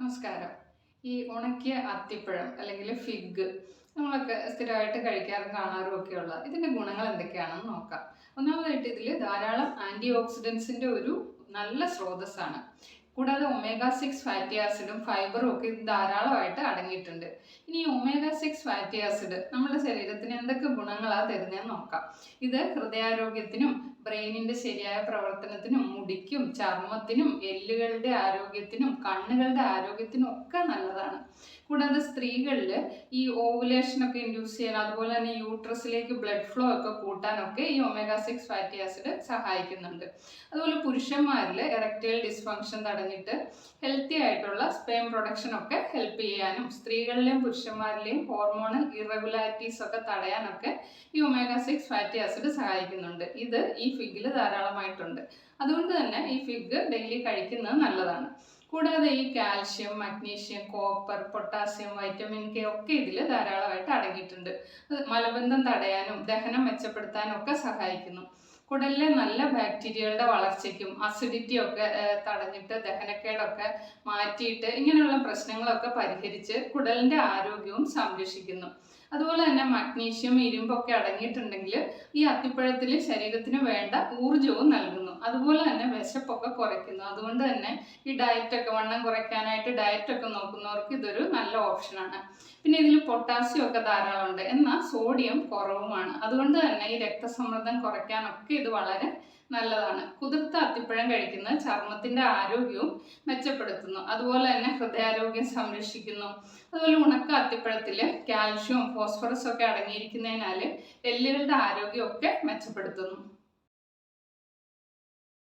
നമസ്കാരം. ഈ ഉണക്കിയ അത്തിപ്പഴം അല്ലെങ്കിൽ ഫിഗ് നമ്മളൊക്കെ സ്ഥിരമായിട്ട് കഴിക്കാറും കാണാറും ഒക്കെ ഉള്ള ഇതിന്റെ ഗുണങ്ങൾ എന്തൊക്കെയാണെന്ന് നോക്കാം. ഒന്നാമതായിട്ട് ഇതിൽ ധാരാളം ആന്റി ഓക്സിഡൻസിന്റെ ഒരു നല്ല സ്രോതസ്സാണ്. കൂടാതെ ഒമേഗ സിക്സ് ഫാറ്റി ആസിഡും ഫൈബറും ഒക്കെ ധാരാളമായിട്ട് അടങ്ങിയിട്ടുണ്ട്. ഇനി ഒമേഗ സിക്സ് ഫാറ്റി ആസിഡ് നമ്മുടെ ശരീരത്തിന് എന്തൊക്കെ ഗുണങ്ങളാണ് തരുന്നതെന്ന് നോക്കാം. ഇത് ഹൃദയാരോഗ്യത്തിനും ബ്രെയിനിന്റെ ശരിയായ പ്രവർത്തനത്തിനും മുടിക്കും ചർമ്മത്തിനും എല്ലുകളുടെ ആരോഗ്യത്തിനും കണ്ണുകളുടെ ആരോഗ്യത്തിനും ഒക്കെ നല്ലതാണ്. കൂടാതെ സ്ത്രീകളിൽ ഈ ഓവുലേഷൻ ഒക്കെ ഇൻഡ്യൂസ് ചെയ്യാൻ അതുപോലെ തന്നെ യൂട്രസിലേക്ക് ബ്ലഡ് ഫ്ലോ ഒക്കെ കൂട്ടാനൊക്കെ ഈ ഒമേഗ സിക്സ് ഫാറ്റി ആസിഡ് സഹായിക്കുന്നുണ്ട്. അതുപോലെ പുരുഷന്മാരിൽ എറക്റ്റൈൽ ഡിസ്ഫങ്ഷൻ തടഞ്ഞിട്ട് ഹെൽത്തി ആയിട്ടുള്ള സ്പേം പ്രൊഡക്ഷൻ ഒക്കെ ഹെൽപ്പ് ചെയ്യാനും സ്ത്രീകളിലെയും പുരുഷന്മാരിലെയും ഹോർമോണൽ ഇറഗുലാരിറ്റീസ് ഒക്കെ തടയാനൊക്കെ ഈ ഒമേഗ സിക്സ് ഫാറ്റി ആസിഡ് സഹായിക്കുന്നുണ്ട്. ഇത് ഈ ഫിഗിൽ ധാരാളമായിട്ടുണ്ട്. അതുകൊണ്ട് തന്നെ ഈ ഫിഗ് ഡെയിലി കഴിക്കുന്നത് നല്ലതാണ്. കൂടാതെ ഈ calcium magnesium copper potassium vitamin K ഒക്കെ ഇതിൽ ധാരാളമായിട്ട് അടങ്ങിയിട്ടുണ്ട്. മലബന്ധം തടയാനും ദഹനം മെച്ചപ്പെടുത്താനും ഒക്കെ സഹായിക്കുന്നു. കുടലിലെ നല്ല ബാക്ടീരിയകളുടെ വളർച്ചയ്ക്കും അസിഡിറ്റി ഒക്കെ തടഞ്ഞിട്ട് ദഹനക്കേടൊക്കെ മാറ്റിയിട്ട് ഇങ്ങനെയുള്ള പ്രശ്നങ്ങളൊക്കെ പരിഹരിച്ച് കുടലിന്റെ ആരോഗ്യവും സംരക്ഷിക്കുന്നു. അതുപോലെ തന്നെ മഗ്നീഷ്യം ഇരുമ്പൊക്കെ അടങ്ങിയിട്ടുണ്ടെങ്കിൽ ഈ അത്തിപ്പഴത്തിൽ ശരീരത്തിന് വേണ്ട ഊർജവും നൽകുന്നു. അതുപോലെ തന്നെ വിശപ്പൊക്കെ കുറയ്ക്കുന്നു. അതുകൊണ്ട് തന്നെ ഈ ഡയറ്റൊക്കെ വണ്ണം കുറയ്ക്കാനായിട്ട് ഡയറ്റൊക്കെ നോക്കുന്നവർക്ക് ഇതൊരു നല്ല ഓപ്ഷനാണ് പിന്നെ ഇതിൽ പൊട്ടാസ്യം ഒക്കെ ധാരാളമുണ്ട് എന്നാൽ സോഡിയം കുറവുമാണ്. അതുകൊണ്ട് തന്നെ ഈ രക്തസമ്മർദ്ദം കുറയ്ക്കാനൊക്കെ ഇത് വളരെ നല്ലതാണ്. കുതിർത്ത അത്തിപ്പഴം കഴിക്കുന്നത് ചർമ്മത്തിന്റെ ആരോഗ്യവും മെച്ചപ്പെടുത്തുന്നു. അതുപോലെ തന്നെ ഹൃദയാരോഗ്യം സംരക്ഷിക്കുന്നു. അതുപോലെ ഉണക്ക അത്തിപ്പഴത്തിൽ കാൽഷ്യവും ഫോസ്ഫറസും ഒക്കെ അടങ്ങിയിരിക്കുന്നതിനാൽ എല്ലുകളുടെ ആരോഗ്യമൊക്കെ മെച്ചപ്പെടുത്തുന്നു.